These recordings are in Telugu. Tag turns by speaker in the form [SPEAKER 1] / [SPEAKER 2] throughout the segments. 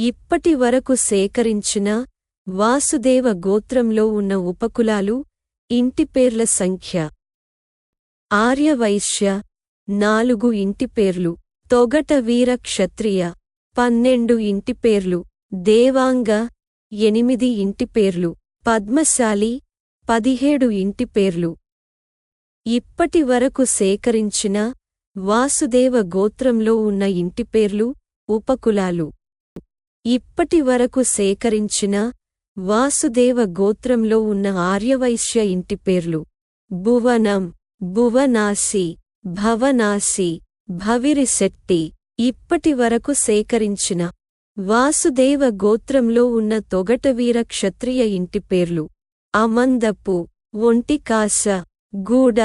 [SPEAKER 1] ఇప్పటి వరకు సేకరించిన వాసుదేవ గోత్రంలో ఉన్న ఉపకులాలు ఇంటిపేర్ల సంఖ్య. ఆర్యవైశ్య నాలుగు ఇంటిపేర్లు తొగట వీర క్షత్రియ పన్నెండు ఇంటిపేర్లు దేవాంగ ఎనిమిది ఇంటిపేర్లు పద్మశాలి పదిహేడు ఇంటిపేర్లు ఇప్పటి వరకు సేకరించిన వాసుదేవ గోత్రంలో ఉన్న ఇంటిపేర్లు ఉపకులాలు. ఇప్పటి వరకు సేకరించిన వాసుదేవ గోత్రంలో ఉన్న ఆర్యవైశ్య ఇంటి పేర్లు. భువనం భువనాసి భవనాసి భవిరిశెట్టి ఇప్పటి వరకు సేకరించిన వాసుదేవ గోత్రంలో ఉన్న తొగటవీర క్షత్రియ ఇంటి పేర్లు. అమందపు ఒంటికాస గూడ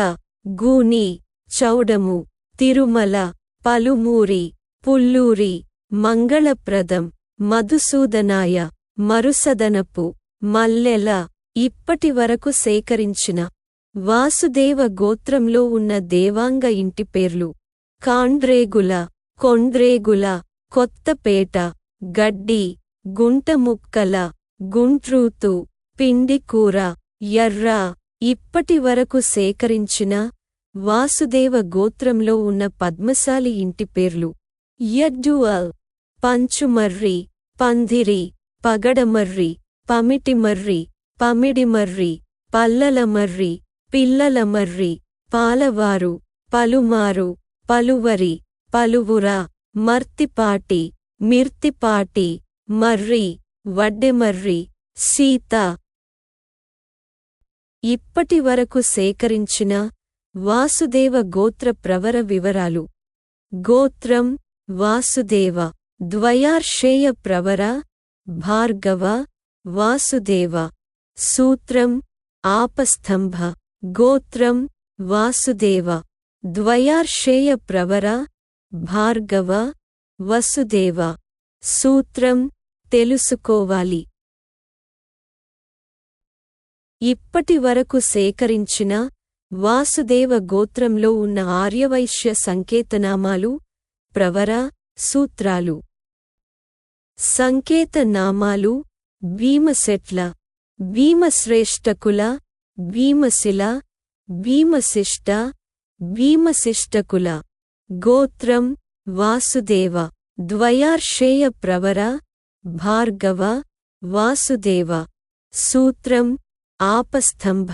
[SPEAKER 1] గూని చౌడము తిరుమల పలుమూరి పుల్లూరి మంగళప్రదం మధుసూదనాయ మరుసదనపు మల్లెల ఇప్పటి వరకు సేకరించిన వాసుదేవ గోత్రంలో ఉన్న దేవాంగ ఇంటి పేర్లు కాండ్రేగుల కొండ్రేగుల కొత్తపేట గడ్డి గుంటముక్కల గుంట్రూతు పిండికూర ఎర్ర ఇప్పటి వరకు సేకరించిన వాసుదేవ గోత్రంలో ఉన్న పద్మశాలి ఇంటిపేర్లు యడ్డువల్ పంచుమర్రి పందిరి పగడమర్రి పమిటిమర్రి పమిడిమర్రి పల్లలమర్రి పిల్లలమర్రి పాలవారు పలుమారు పలువరి పలువుర మర్తిపాటి మిర్తిపాటి మర్రి వడ్డెమర్రి సీత. ఇప్పటి వరకు సేకరించిన వాసుదేవ గోత్ర ప్రవర వివరాలు. గోత్రం వాసుదేవ. ద్వయార్షేయ ప్రవర భార్గవ వాసుదేవ సూత్రం ఆపస్తంభ గోత్రం వాసుదేవ ద్వయార్షేయ ప్రవర భార్గవ వసుదేవ సూత్రం తెలుసుకోవాలి ఇప్పటి వరకు సేకరించిన వాసుదేవ గోత్రంలో ఉన్న ఆర్యవైశ్య సంకేతనామాలు ప్రవర సూత్రాలు సంకేత నామాలు భీమశెట్ల భీమశ్రేష్టకుల భీమశిల భీమశిష్ట భీమశిష్టకుల గోత్రం వాసుదేవ ద్వయార్షేయ ప్రవర భార్గవ వాసుదేవ సూత్రం ఆపస్తంభ